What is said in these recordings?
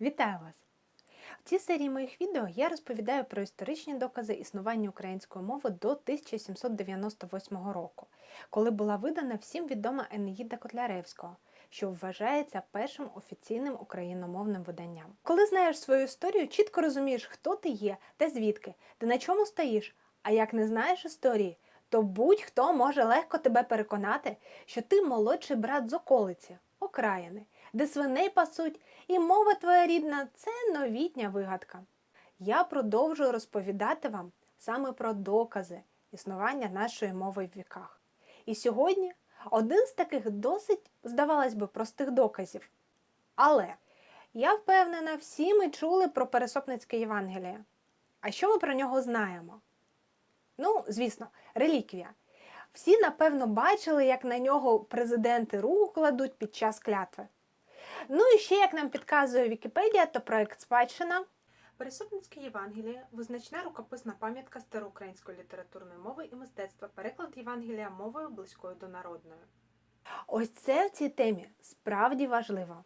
Вітаю вас! В цій серії моїх відео я розповідаю про історичні докази існування української мови до 1798 року, коли була видана всім відома Енеїда Котляревського, що вважається першим офіційним україномовним виданням. Коли знаєш свою історію, чітко розумієш, хто ти є та звідки, ти на чому стоїш. А як не знаєш історії, то будь-хто може легко тебе переконати, що ти молодший брат з околиці, окраїни, де свиней пасуть, і мова твоя рідна це новітня вигадка. Я продовжую розповідати вам саме про докази існування нашої мови в віках. І сьогодні один з таких досить, здавалось би, простих доказів. Але я впевнена, всі ми чули про Пересопницьке Євангеліє. А що ми про нього знаємо? Ну, звісно, реліквія. Всі, напевно, бачили, як на нього президенти руку кладуть під час клятви. Ну і ще, як нам підказує Вікіпедія, то проект спадщина. Пересупницьке Євангеліє визначна рукописна пам'ятка староукраїнської літературної мови і мистецтва, переклад Євангелія мовою близькою до народної. Ось це в цій темі справді важливо.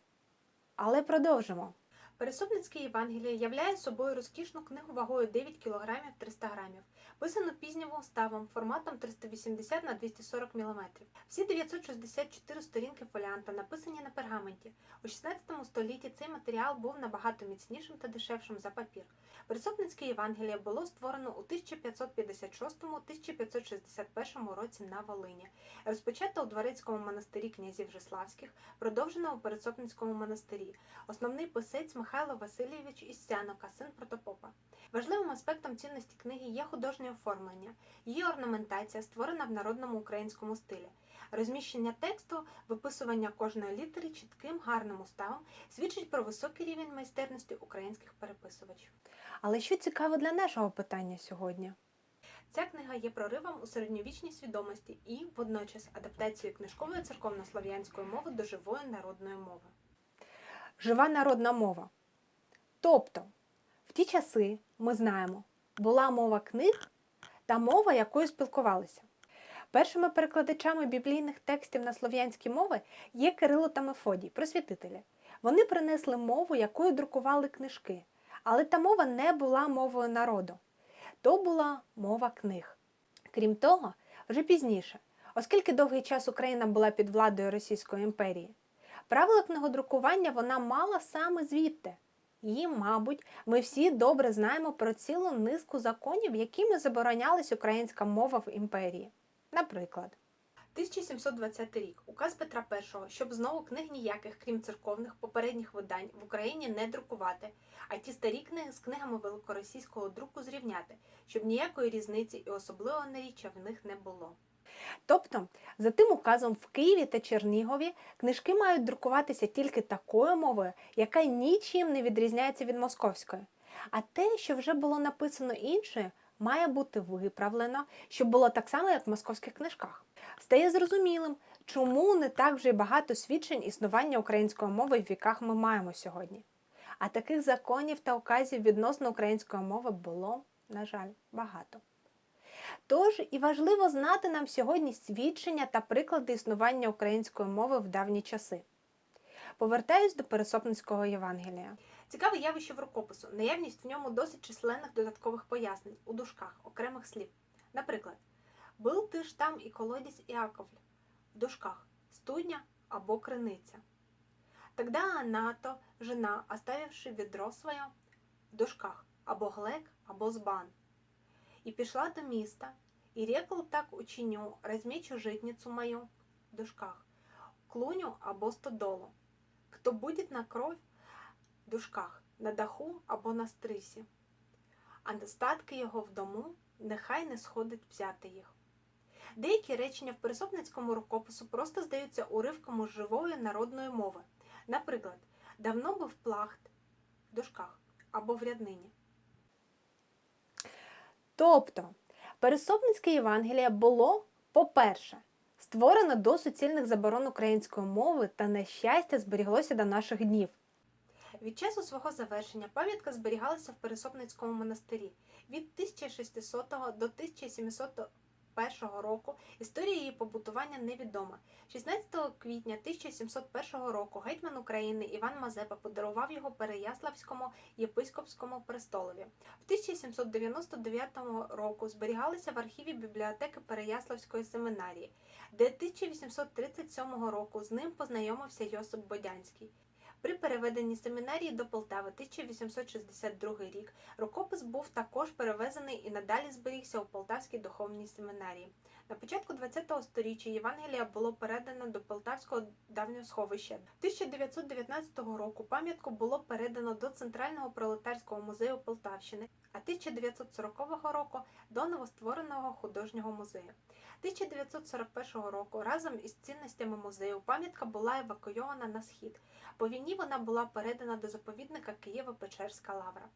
Але продовжимо. Пересопницьке Євангеліє являє собою розкішну книгу вагою 9 кг 300 грамів, писану пізнім уставом, форматом 380 на 240 мм. Всі 964 сторінки фоліанта написані на пергаменті. У 16 столітті цей матеріал був набагато міцнішим та дешевшим за папір. Пересопницьке Євангеліє було створено у 1556-1561 році на Волині. Розпочато у Дворецькому монастирі князів Жеславських, продовжено у Пересопницькому монастирі. Основний писець Михайло Васильович із Сянока, син протопопа. Важливим аспектом цінності книги є художнє оформлення. Її орнаментація створена в народному українському стилі. Розміщення тексту, виписування кожної літери чітким гарним уставом свідчить про високий рівень майстерності українських переписувачів. Але що цікаво для нашого питання сьогодні? Ця книга є проривом у середньовічній свідомості і, водночас, адаптацією книжкової церковно-слов'янської мови до живої народної мови. Жива народна мова. Тобто, в ті часи, ми знаємо, була мова книг та мова, якою спілкувалися. Першими перекладачами біблійних текстів на слов'янські мови є Кирило та Мефодій, просвітителі. Вони принесли мову, якою друкували книжки, але та мова не була мовою народу. То була мова книг. Крім того, вже пізніше, оскільки довгий час Україна була під владою Російської імперії, правила книгодрукування вона мала саме звідти. І, мабуть, ми всі добре знаємо про цілу низку законів, якими заборонялась українська мова в імперії. Наприклад, 1720 рік. Указ Петра І, щоб знову книг ніяких, крім церковних попередніх видань, в Україні не друкувати, а ті старі книги з книгами великоросійського друку зрівняти, щоб ніякої різниці і особливого наріччя в них не було. Тобто, за тим указом в Києві та Чернігові книжки мають друкуватися тільки такою мовою, яка нічим не відрізняється від московської. А те, що вже було написано іншою, має бути виправлено, щоб було так само, як в московських книжках. Стає зрозумілим, чому не так вже й багато свідчень існування української мови в віках ми маємо сьогодні. А таких законів та указів відносно української мови було, на жаль, багато. Тож і важливо знати нам сьогодні свідчення та приклади існування української мови в давні часи. Повертаюсь до Пересопницького Євангелія. Цікаве явище в рукопису, наявність в ньому досить численних додаткових пояснень у дужках окремих слів. Наприклад, «Был ти ж там і колодязь Іаковль» в дужках студня або криниця. Тогда она, то жена, оставивши відро своє в дужках або глек, або збан. І пішла до міста, і рекл так учиню, розмічу житницю мою в дужках, клуню або стодолу. Хто буде на кров в дужках, на даху або на стрисі, а достатки його в дому нехай не сходить взяти їх. Деякі речення в пересопницькому рукопису просто здаються уривком з живої народної мови. Наприклад, давно був плахт в дужках або в ряднині. Тобто, Пересопницьке Євангеліє було, по-перше, створено до суцільних заборон української мови та, на щастя, зберіглося до наших днів. Від часу свого завершення пам'ятка зберігалася в Пересопницькому монастирі від 1600 до 1701 1701 року. Історія її побутування невідома. 16 квітня 1701 року гетьман України Іван Мазепа подарував його Переяславському єпископському престолові. В 1799 року зберігалися в архіві бібліотеки Переяславської семінарії, де 1837 року з ним познайомився Йосип Бодянський. При переведенні семінарії до Полтави 1862 рік рукопис був також перевезений і надалі зберігся у Полтавській духовній семінарії. На початку ХХ століття Євангелія було передано до Полтавського давнього сховища. 1919 року пам'ятку було передано до Центрального пролетарського музею Полтавщини, а 1940 року до новоствореного художнього музею. 1941 року разом із цінностями музею пам'ятка була евакуйована на схід. По війні вона була передана до заповідника Києво-Печерська лавра.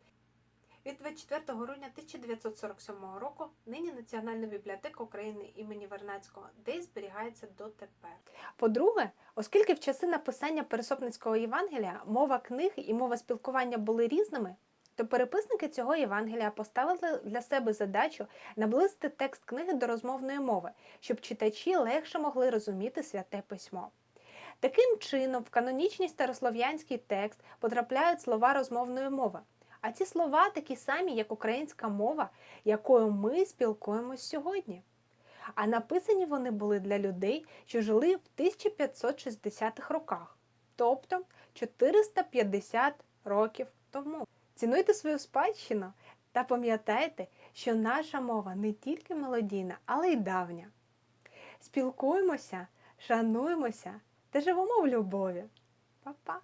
Від 24 грудня 1947 року нині Національна бібліотека України імені Вернацького, де й зберігається дотепер. По-друге, оскільки в часи написання Пересопницького Євангелія мова книг і мова спілкування були різними, то переписники цього Євангелія поставили для себе задачу наблизити текст книги до розмовної мови, щоб читачі легше могли розуміти святе письмо. Таким чином, в канонічний старослов'янський текст потрапляють слова розмовної мови. А ці слова такі самі, як українська мова, якою ми спілкуємось сьогодні. А написані вони були для людей, що жили в 1560-х роках, тобто 450 років тому. Цінуйте свою спадщину та пам'ятайте, що наша мова не тільки мелодійна, але й давня. Спілкуємося, шануємося та живемо в любові. Па-па!